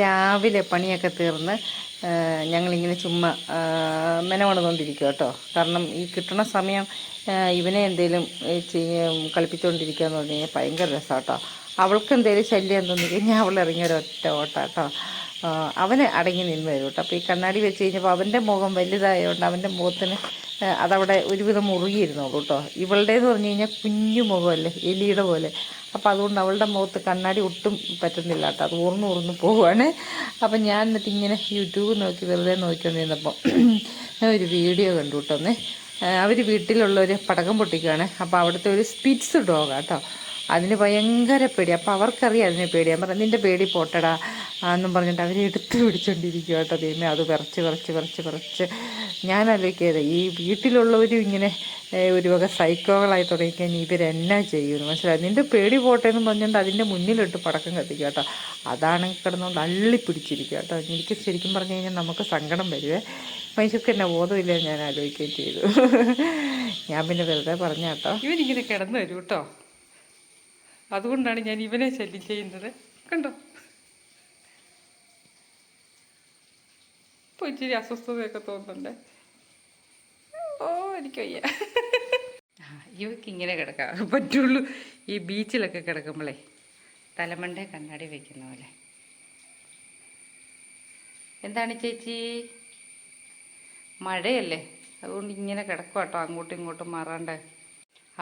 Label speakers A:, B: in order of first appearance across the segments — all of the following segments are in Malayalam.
A: രാവിലെ പണിയൊക്കെ തീർന്ന് ഞങ്ങളിങ്ങനെ ചുമ്മാ ആ, മെനവണതുകൊണ്ടിരിക്കുക കേട്ടോ. കാരണം ഈ കിട്ടണ സമയം ഇവനെ എന്തെങ്കിലും കളിപ്പിച്ചുകൊണ്ടിരിക്കുക എന്ന് പറഞ്ഞു കഴിഞ്ഞാൽ ഭയങ്കര രസമാണ് കേട്ടോ. അവൾക്ക് എന്തെങ്കിലും ശല്യം തോന്നി കഴിഞ്ഞാൽ അവൾ ഇറങ്ങിയ ഒരൊറ്റ ഓട്ടം കേട്ടോ. ആ, അവന് അടങ്ങി നിന്ന് വരും കേട്ടോ. അപ്പോൾ ഈ കണ്ണാടി വെച്ച് കഴിഞ്ഞപ്പോൾ അവന്റെ മുഖം വലുതായതുകൊണ്ട് അവന്റെ മുഖത്തിന് അതവിടെ ഒരുവിധം മുറുകിയിരുന്നുള്ളൂ കേട്ടോ. ഇവളുടേന്ന് പറഞ്ഞു കഴിഞ്ഞാൽ കുഞ്ഞു മുഖമല്ലേ എലിയുടെ പോലെ. അപ്പോൾ അതുകൊണ്ട് അവളുടെ മുഖത്ത് കണ്ണാടി ഒട്ടും പറ്റുന്നില്ല കേട്ടോ. അത് ഊർന്ന് ഊർന്ന് പോവുകയാണ് അപ്പം ഞാൻ എന്നിട്ട് ഇങ്ങനെ യൂട്യൂബ് നോക്കി വെറുതെ നോക്കിക്കൊണ്ടിരുന്നപ്പോൾ ഞാൻ ഒരു വീഡിയോ കണ്ടു കേട്ടോന്നേ അവർ വീട്ടിലുള്ളൊരു പടക്കം പൊട്ടിക്കുകയാണ് അപ്പോൾ അവിടുത്തെ ഒരു സ്പിറ്റ്സ് ഡോഗാട്ടോ കേട്ടോ. അതിന് ഭയങ്കര പേടി. അപ്പോൾ അവർക്കറിയാം അതിന് പേടി. ഞാൻ പറഞ്ഞു നിന്റെ പേടി പോട്ടടാ എന്നും പറഞ്ഞിട്ട് അവരെ എടുത്ത് പിടിച്ചോണ്ടിരിക്കുക കേട്ടോ ദൈവമേ. അത് വിറച്ച് വിറച്ച് വിറച്ച് വിറച്ച്. ഞാൻ ആലോചിക്കാതെ ഈ വീട്ടിലുള്ളവരും ഇങ്ങനെ ഒരു വക സൈക്കോകളായി തുടങ്ങിക്കഴിഞ്ഞാൽ ഇവരെന്നാ ചെയ്യുമെന്ന് മനസ്സിലായി? നിന്റെ പേടി പോട്ടെ എന്ന് പറഞ്ഞുകൊണ്ട് അതിന്റെ മുന്നിലിട്ട് പടക്കം കത്തിക്കുക കേട്ടോ അതാണെങ്കിൽ കിടന്നുകൊണ്ട് അള്ളി പിടിച്ചിരിക്കുക കേട്ടോ എനിക്ക് ശരിക്കും പറഞ്ഞു കഴിഞ്ഞാൽ നമുക്ക് സങ്കടം വരുവേ. മനുഷ്യർക്ക് എന്നെ ബോധമില്ല ഞാൻ ആലോചിക്കുകയും ചെയ്തു. ഞാൻ പിന്നെ വെറുതെ പറഞ്ഞ കേട്ടോ ഇവനിങ്ങനെ കിടന്നു വരും കേട്ടോ അതുകൊണ്ടാണ് ഞാൻ ഇവനെ ശല്യം ചെയ്യുന്നത്. കണ്ടോ? ഇപ്പോൾ ഇച്ചിരി അസ്വസ്ഥതയൊക്കെ തോന്നുന്നുണ്ട്. ഓ എനിക്ക് വയ്യ. ഇവക്ക് ഇങ്ങനെ കിടക്കാം പറ്റുള്ളൂ. ഈ ബീച്ചിലൊക്കെ കിടക്കുമ്പോഴേ തലമണ്ടേ കണ്ണാടി വെക്കുന്ന പോലെ. എന്താണ് ചേച്ചി? മഴയല്ലേ? അതുകൊണ്ട് ഇങ്ങനെ കിടക്കും കേട്ടോ അങ്ങോട്ടും ഇങ്ങോട്ടും മാറാണ്ട്.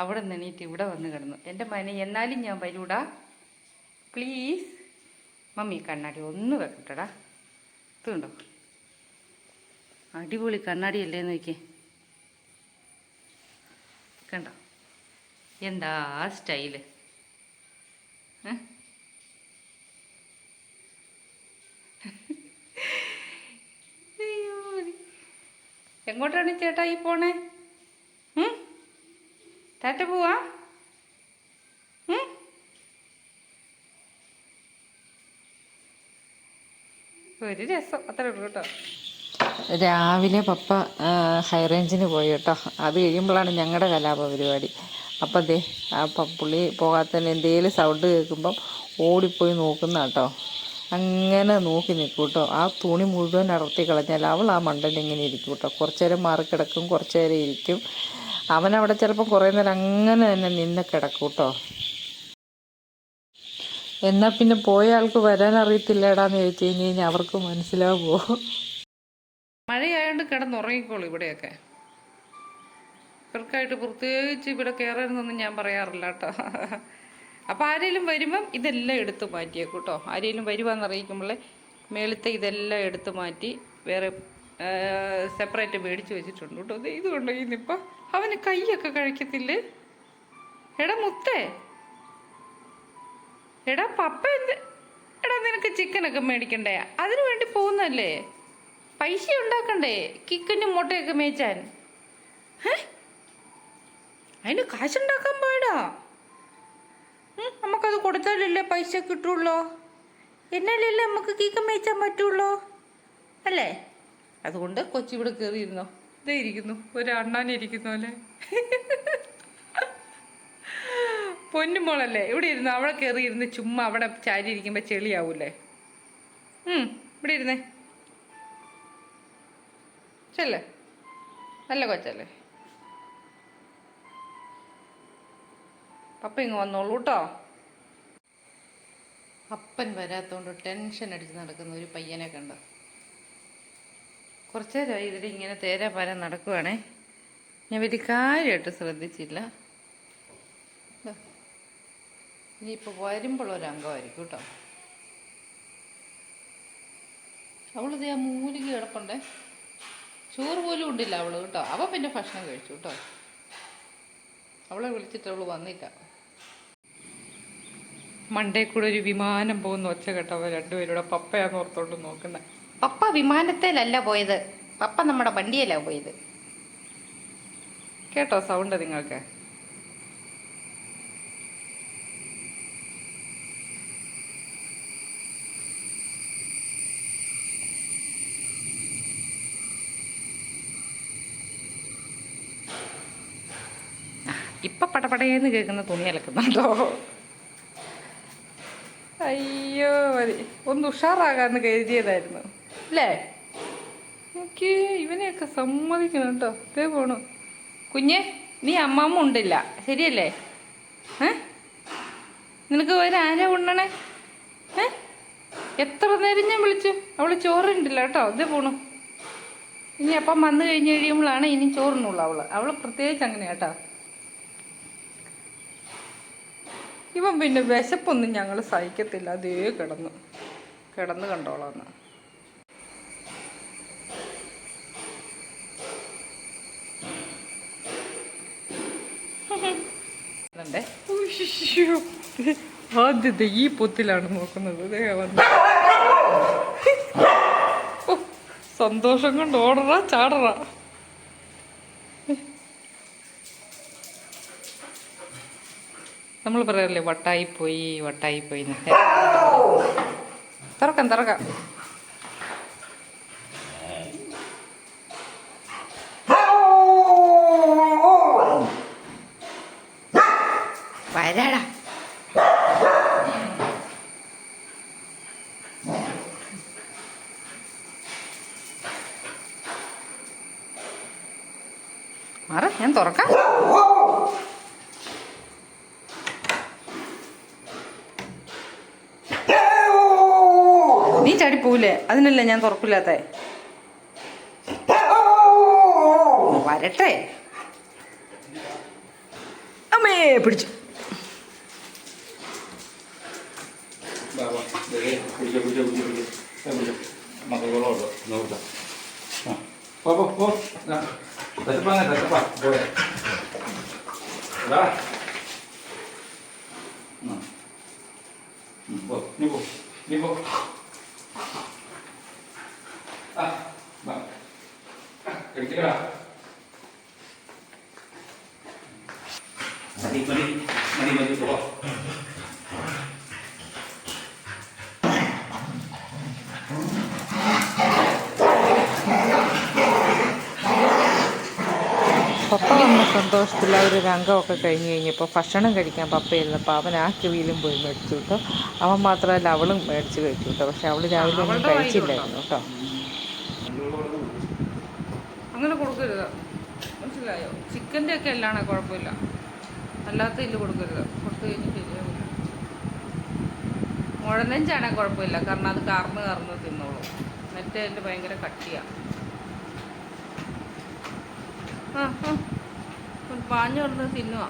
A: അവിടെ നിന്ന് എണീറ്റ് ഇവിടെ വന്ന് കിടന്നു. എന്റെ മനെ എന്നാലും ഞാൻ വരൂടാ. പ്ലീസ് മമ്മി കണ്ണാടി ഒന്ന് വെക്കട്ടെടാ. ഇതുണ്ടോ അടിപൊളി കണ്ണാടിയല്ലേ നോക്കിയേ. കണ്ടോ? എന്താ സ്റ്റൈൽ. എങ്ങോട്ടാണ് ചേട്ടാ ഈ പോണേ? ടാറ്റ പോവാ? ഒരു രസം. അത്രേ കേട്ടോ. രാവിലെ പപ്പ ഹൈറേഞ്ചിന് പോയി കേട്ടോ. അത് കഴിയുമ്പോഴാണ് ഞങ്ങളുടെ കലാപ പരിപാടി അപ്പം ദേ ആ പുള്ളി പോകാത്തതിന് എന്തെങ്കിലും സൗണ്ട് കേൾക്കുമ്പം ഓടിപ്പോയി നോക്കുന്ന കേട്ടോ. അങ്ങനെ നോക്കി നിൽക്കും കേട്ടോ. ആ തുണി മുഴുവൻ അടർത്തി കളഞ്ഞാൽ അവൾ ആ മണ്ടൻ ഇങ്ങനെ ഇരിക്കും കേട്ടോ. കുറച്ചു നേരം മാറി കിടക്കും കുറച്ച് നേരം ഇരിക്കും. അവനവിടെ ചിലപ്പോൾ കുറേ നേരം അങ്ങനെ തന്നെ നിന്ന് കിടക്കും കേട്ടോ എന്നാൽ പിന്നെ പോയ ആൾക്ക് വരാൻ അറിയത്തില്ലടാന്ന് ചോദിച്ചു കഴിഞ്ഞ് കഴിഞ്ഞാൽ അവർക്ക് മനസ്സിലാവുമോ മഴയായോണ്ട് കിടന്നുറങ്ങിക്കോളൂ ഇവിടെയൊക്കെ. ഇവർക്കായിട്ട് പ്രത്യേകിച്ച് ഇവിടെ കയറരുതെന്നൊന്നും ഞാൻ പറയാറില്ല കേട്ടോ അപ്പോൾ ആരെങ്കിലും വരുമ്പം ഇതെല്ലാം എടുത്ത് മാറ്റിയേക്കും കേട്ടോ ആരെങ്കിലും വരുവാന്ന് അറിയിക്കുമ്പോഴേ മേളത്തെ ഇതെല്ലാം എടുത്ത് മാറ്റി വേറെ സെപ്പറേറ്റ് മേടിച്ച് വെച്ചിട്ടുണ്ട് കേട്ടോ. ഈ നിപ്പ. അവന് കൈയൊക്കെ കഴിക്കത്തില്ലേ? എടാ മുത്തേ. എടാ പപ്പ എന്ത്? എടാ നിനക്ക് ചിക്കനൊക്കെ മേടിക്കണ്ടേ? അതിനു വേണ്ടി പോകുന്നല്ലേ? പൈസ ഉണ്ടാക്കണ്ടേ? കിക്കനും മുട്ടയൊക്കെ മേച്ചാൻ. ഹേ? അതിന് കാശുണ്ടാക്കാൻ പോയടാ നമുക്കത് കൊടുത്താലല്ലേ പൈസ കിട്ടുള്ളൂ? എന്നാലല്ലേ നമുക്ക് കീക്കം മേച്ചാൻ പറ്റുള്ളോ? അല്ലേ? അതുകൊണ്ട് കൊച്ചി ഇവിടെ കയറിയിരുന്നോ ഇതേ ഇരിക്കുന്നു. ഒരു അണ്ണാൻ ഇരിക്കുന്നു അല്ലേ പൊന്നുമോളല്ലേ ഇവിടെ ഇരുന്ന്? അവിടെ കയറി ഇരുന്ന് ചുമ്മാ അവിടെ ചാരി ഇരിക്കുമ്പോൾ ചെളിയാവൂലേ ഉം, ഇവിടെ ഇരുന്നേ. ചെല്ലേ. നല്ല കൊച്ചല്ലേ. പപ്പ ഇങ്ങ് വന്നോളൂ കേട്ടോ അപ്പൻ വരാത്തോണ്ട് ടെൻഷൻ അടിച്ച് നടക്കുന്ന ഒരു പയ്യനെ കണ്ടോ. കുറച്ച് നേരമായി ഇതിൽ ഇങ്ങനെ തേരാ പാര നടക്കുവാണേ. ഞാൻ വലിയ കാര്യമായിട്ട് ശ്രദ്ധിച്ചില്ല. ഇനിയിപ്പോൾ വരുമ്പോൾ ഒരു അംഗമായിരിക്കും കേട്ടോ. അവളിത് ആ മൂലിക കിടപ്പുണ്ടേ. ചോറ് പോലും ഉണ്ടില്ല അവൾ കേട്ടോ. അവ പിന്നെ ഭക്ഷണം കഴിച്ചു കേട്ടോ. അവളെ വിളിച്ചിട്ട് അവൾ വന്നില്ല. മണ്ടേ കൂടെ ഒരു വിമാനം പോകുന്ന ഒച്ച കേട്ടവ രണ്ടുപേരുടെ പപ്പയാന്ന് ഓർത്തോണ്ട് നോക്കുന്നത് പപ്പ വിമാനത്തിലല്ല പോയത്. പപ്പ നമ്മുടെ വണ്ടിയിലാണ് പോയത്. കേട്ടോ സൗണ്ട് നിങ്ങൾക്ക് ഇപ്പൊ പടപടയെന്ന് കേൾക്കുന്ന തുണി അലക്കുന്നുണ്ടോ? അയ്യോ
B: മതി. ഒന്ന് ഉഷാറാകാന്ന് കരുതിയതായിരുന്നു. അല്ലേ? എനിക്ക് ഇവനെയൊക്കെ സമ്മതിക്കണം കേട്ടോ. ഇതേ പോണു. കുഞ്ഞെ നീ അമ്മമ്മ ഉണ്ടില്ല. ശരിയല്ലേ? ഏ? നിനക്ക് ഒരു ഉണ്ണണേ? ഏ? എത്ര നേരം ഞാൻ വിളിച്ചു? അവൾ ചോറുണ്ടില്ല കേട്ടോ. ഇതേ പോണു. ഇനി അപ്പം വന്നു കഴിഞ്ഞ് കഴിയുമ്പോഴാണ് ഇനി ചോറിനുള്ളു അവൾ. അവൾ പ്രത്യേകിച്ച് അങ്ങനെ കേട്ടോ. ഇവൻ പിന്നെ വിശപ്പൊന്നും ഞങ്ങൾ സഹിക്കത്തില്ല. അതേ കിടന്നു. കിടന്ന് കണ്ടോളാന്ന് ആദ്യത്തെ ഈ പൊത്തിലാണ് നോക്കുന്നത്. സന്തോഷം കൊണ്ട് ഓടറ ചാടറ. നമ്മൾ പറയാറില്ലേ വട്ടായി പോയി വട്ടായി പോയി എന്നൊക്കെ തുറക്കാം തുറക്കാം വരാടാ മാറ ഞാൻ തുറക്കാം. നീ ചാടി പോവില്ലേ? അതിനല്ലേ ഞാൻ തുറക്കില്ലാത്ത വരട്ടെ. അമ്മേ പിടിച്ചു.
C: Va, va, പോ പോ. escucha, Dah cepat kan? Dah cepat. Boleh. Dah. Hmm. hmm bo. Ni bo. Ni bo. Ah. Bang. Kena kira. Sedikit balik.
B: പപ്പ വന്ന സന്തോഷത്തിൽ ആ ഒരു രംഗമൊക്കെ കഴിഞ്ഞ് കഴിഞ്ഞപ്പോൾ ഭക്ഷണം കഴിക്കാൻ പപ്പയിരുന്നപ്പോൾ അവൻ ആ കിളിയിലും പോയി മേടിച്ചു കേട്ടോ. അവൻ മാത്രമല്ല അവളും മേടിച്ച് കഴിച്ചു കേട്ടോ. പക്ഷെ അവൾ രാവിലെ ഒന്നും കഴിച്ചില്ലായിരുന്നു കേട്ടോ. അങ്ങനെ കൊടുക്കരുത്. മനസ്സിലായോ? ചിക്കന്റെ ഒക്കെ എല്ലാണേ കുഴപ്പമില്ല. അല്ലാത്ത ഇല്ല കൊടുക്കരുത്. കൊടുത്തു കഴിഞ്ഞ് ശരിയാവില്ല. മുഴനെഞ്ചാണേ കുഴപ്പമില്ല. കാരണം അത് കറന്ന് കറന്ന് തിന്നോളൂ. മറ്റേ എന്റെ ഭയങ്കര കട്ടിയാണ് പാഞ്ഞു കിടന്ന് തിന്നുക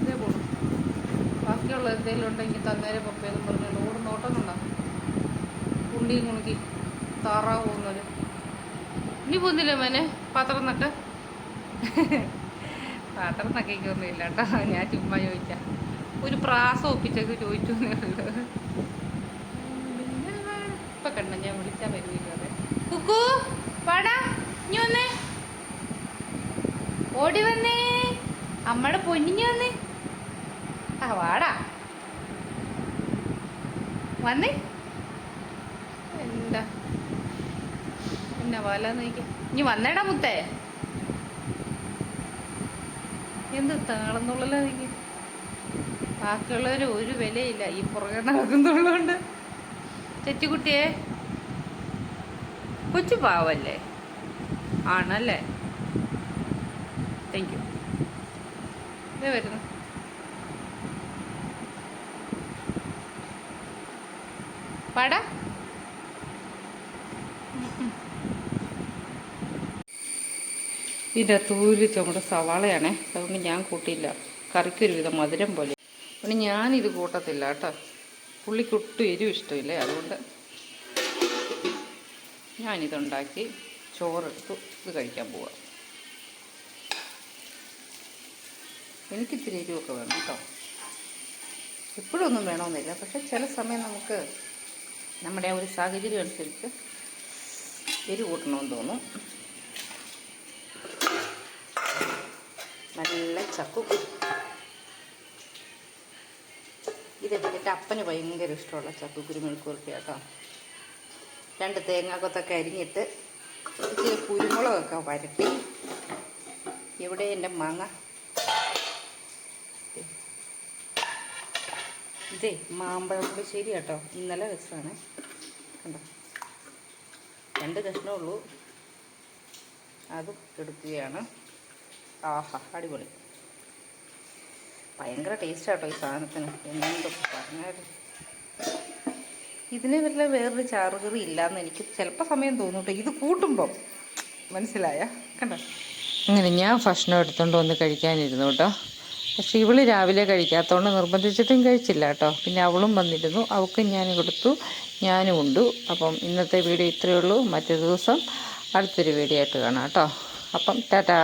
B: ഇതേ പോണു. ബാക്കിയുള്ള എന്തെങ്കിലും ഉണ്ടെങ്കിൽ തന്നേരെ പപ്പയെന്നും പറഞ്ഞുകൊണ്ട് ഓട് നോട്ടം കണ്ട. കുണ്ടിയും കുണുക്കി താറാവ് പോകുന്നവര്. ഇനി പോകുന്നില്ലേ മേനെ? പാത്രം നട്ട് പാത്രം നക്കൊന്നും ഇല്ല കേട്ടോ. ഞാൻ ചുമ്മാ ചോദിച്ച ഒരു പ്രാസം ഒപ്പിച്ചൊക്കെ ചോദിച്ചു ഇപ്പൊ കണ്ട ഞാൻ വിളിച്ചാൽ വരുമില്ല കുക്കു വാടാ ഇനി വന്നേ ഓടി വന്നേ. അമ്മയുടെ പൊന്നിഞ്ഞു വന്നേ. ആ വാടാ. വന്നേ. എന്താ? എന്നാ വല നോക്കി. ഇനി വന്നേടാ മുത്തേ. എന്ത് താളന്നുള്ളല്ലോ നീക്ക് ബാക്കിയുള്ളവർ ഒരു വിലയില്ല. ഈ പുറകെ നടക്കുന്നുള്ളതുകൊണ്ട് ചെറ്റുകുട്ടിയെ കൊച്ചു പാവല്ലേ? ആണല്ലേ? താങ്ക് യു ഇതേ വരുന്നു. പാട. ഇതിന്റെ തൂരി ചുമട് സവാളയാണേ. അതുകൊണ്ട് ഞാൻ കൂട്ടിയില്ല. കറിക്കൊരു വിധം മധുരം പോലെ. പിന്നെ ഞാനിത് കൂട്ടത്തില്ല കേട്ടോ. പുള്ളിക്കൊട്ടും എരിവ് ഇഷ്ടമില്ലേ? അതുകൊണ്ട് ഞാനിതുണ്ടാക്കി ചോറെടുത്തു ഇത് കഴിക്കാൻ പോവാം. എനിക്ക് ഇത്തിരി എരിവൊക്കെ വേണം കേട്ടോ. എപ്പോഴൊന്നും വേണമെന്നില്ല. പക്ഷെ ചില സമയം നമുക്ക് നമ്മുടെ ആ ഒരു സാഹചര്യം അനുസരിച്ച് എരിവ് കൂട്ടണമെന്ന് തോന്നും. നല്ല ചക്കുക്കുരു ഇത് എന്റെ അപ്പന് ഭയങ്കര ഇഷ്ടമുള്ള ചക്കുക്കുരു മെഴുക്കുവരട്ടി കേട്ടോ രണ്ട് തേങ്ങാക്കൊത്തൊക്കെ അരിഞ്ഞിട്ട് ഇച്ചിരി കുരുമുളകൊക്കെ വരട്ടി. ഇവിടെ എന്റെ മാങ്ങ?
A: ഇതേ മാമ്പഴം പുളിശ്ശേരി കേട്ടോ. ഇന്നലെ വെച്ചതാണ്. കണ്ടോ? രണ്ട് കഷ്ണേ ഉള്ളൂ. അതും എടുക്കുകയാണ്. ആഹാ അടിപൊളി. ഭയങ്കര ടേസ്റ്റ് ആട്ടോ ഈ സാധനത്തിന്. എന്തൊക്കെ പറഞ്ഞാലും. ഇതിന് വല്ല വേറൊരു ചാറുകറി ഇല്ലയെന്ന് എനിക്ക് ചിലപ്പോൾ സമയം തോന്നുട്ടോ ഇത് കൂട്ടുമ്പം. മനസ്സിലായ? കണ്ടോ? അങ്ങനെ ഞാൻ ഭക്ഷണം എടുത്തുകൊണ്ട് വന്ന് കഴിക്കാനിരുന്നു കേട്ടോ. പക്ഷേ ഇവൾ രാവിലെ കഴിക്കാത്തതുകൊണ്ട് നിർബന്ധിച്ചിട്ടും കഴിച്ചില്ല കേട്ടോ. പിന്നെ അവളും വന്നിരുന്നു. അവൾക്കും ഞാൻ കൊടുത്തു. ഞാനും ഉണ്ടു. അപ്പം ഇന്നത്തെ വീഡിയോ ഇത്രയേ ഉള്ളൂ. മറ്റൊരു ദിവസം അടുത്തൊരു വീഡിയോ ആയിട്ട് കാണാം കേട്ടോ. അപ്പം ടാറ്റാ.